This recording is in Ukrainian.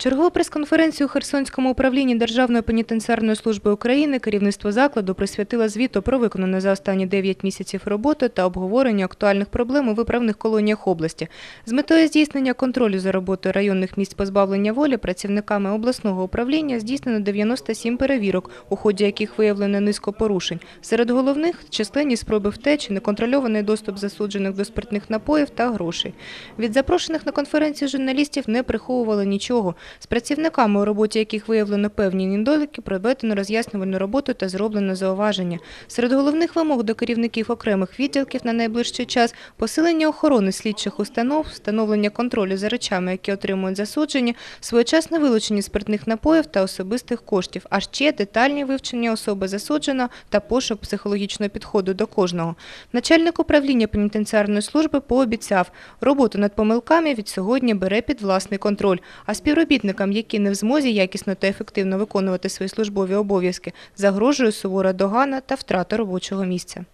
Чергову прес-конференцію у Херсонському управлінні Державної пенітенціарної служби України керівництво закладу присвятило звіту про виконану за останні 9 місяців роботи та обговоренню актуальних проблем у виправних колоніях області. З метою здійснення контролю за роботою районних місць позбавлення волі працівниками обласного управління здійснено 97 перевірок, у ході яких виявлено низку порушень. Серед головних – численні спроби втечі, неконтрольований доступ засуджених до спиртних напоїв та грошей. Від запрошених на конференцію журналістів не приховували нічого. З працівниками, у роботі яких виявлено певні недоліки, проведено роз'яснювальну роботу та зроблено зауваження. Серед головних вимог до керівників окремих відділків на найближчий час – посилення охорони слідчих установ, встановлення контролю за речами, які отримують засуджені, своєчасне вилучення спиртних напоїв та особистих коштів, а ще детальні вивчення особи засудженого та пошук психологічного підходу до кожного. Начальник управління пенітенціарної служби пообіцяв, роботу над помилками від сьогодні бере під власний контроль, а співробітникам, які не в змозі якісно та ефективно виконувати свої службові обов'язки, загрожує сувора догана та втрата робочого місця.